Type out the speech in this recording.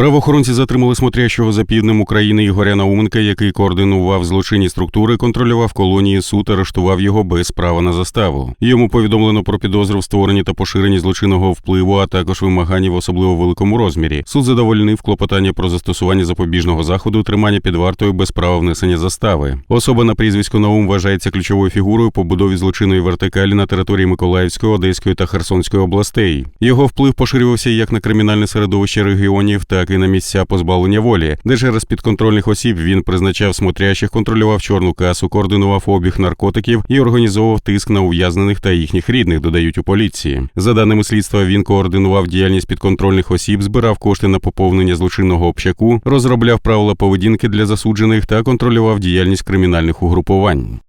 Правоохоронці затримали смотрящого за півднем України Ігоря Науменка, який координував злочинні структури, контролював колонії суд, арештував його без права на заставу. Йому повідомлено про підозру в створенні та поширенні злочинного впливу, а також вимагання в особливо великому розмірі. Суд задовольнив клопотання про застосування запобіжного заходу, тримання під вартою без права внесення застави. Особа на прізвисько Наум вважається ключовою фігурою по будові злочинної вертикалі на території Миколаївської, Одеської та Херсонської областей. Його вплив поширювався як на кримінальне середовище регіонів, так і на місця позбавлення волі, де через підконтрольних осіб він призначав смотрящих, контролював чорну касу, координував обіг наркотиків і організовував тиск на ув'язнених та їхніх рідних, додають у поліції. За даними слідства, він координував діяльність підконтрольних осіб, збирав кошти на поповнення злочинного общаку, розробляв правила поведінки для засуджених та контролював діяльність кримінальних угрупувань.